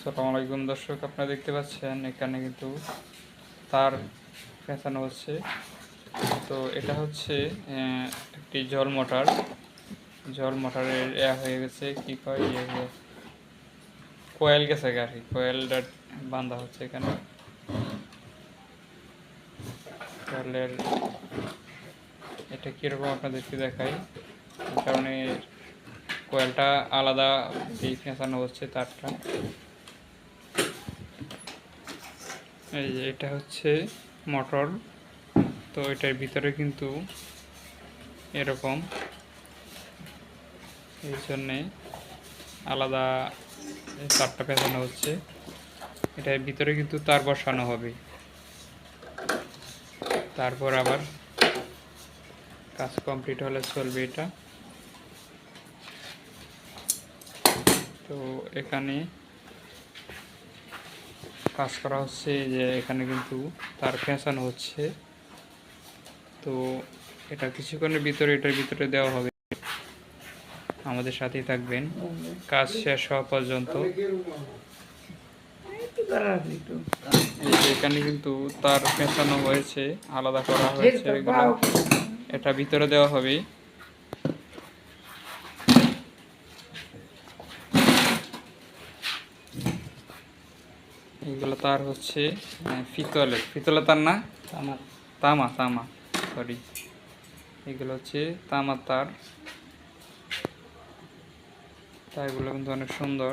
আসসালামু আলাইকুম দর্শক, আপনারা দেখতে পাচ্ছেন, এখানে কিন্তু তার পেঁচানো হচ্ছে। তো এটা হচ্ছে একটি জল মোটর। জল মোটরের ইয়া হয়ে গেছে, কি কয় ইয়ে কোয়েল গেছে গাড়ি কোয়েলটা বাঁধা হচ্ছে এখানে। কোয়েলের এটা কীরকম আপনাদেরকে দেখাই? কারণে কোয়েলটা আলাদা ফেঁচানো হচ্ছে তারটা। এই এটা হচ্ছে মোটর। তো এটার ভিতরে কিন্তু এরকম। এই জন্যে আলাদা তারটা পেঁচানো হচ্ছে। এটার ভিতরে কিন্তু তার বসানো হবে। তারপর আবার কাজ কমপ্লিট হলে চলবে এটা। তো এখানে কাজ করা হচ্ছে যে এখানে কিন্তু তার ফেঁসানো হচ্ছে। তো এটা কিছুক্ষণের ভিতরে, এটার ভিতরে দেওয়া হবে। আমাদের সাথেই থাকবেন। কাজ শেষ হওয়া পর্যন্ত। এখানে কিন্তু তার পেঁচানো হয়েছে, আলাদা করা হয়েছে এটা ভিতরে দেওয়া হবে। এইগুলো তার হচ্ছে ফিতলের পিতলের তার না? তামা তামা সরি এগুলো হচ্ছে তামা তার। তারগুলো কিন্তু অনেক সুন্দর।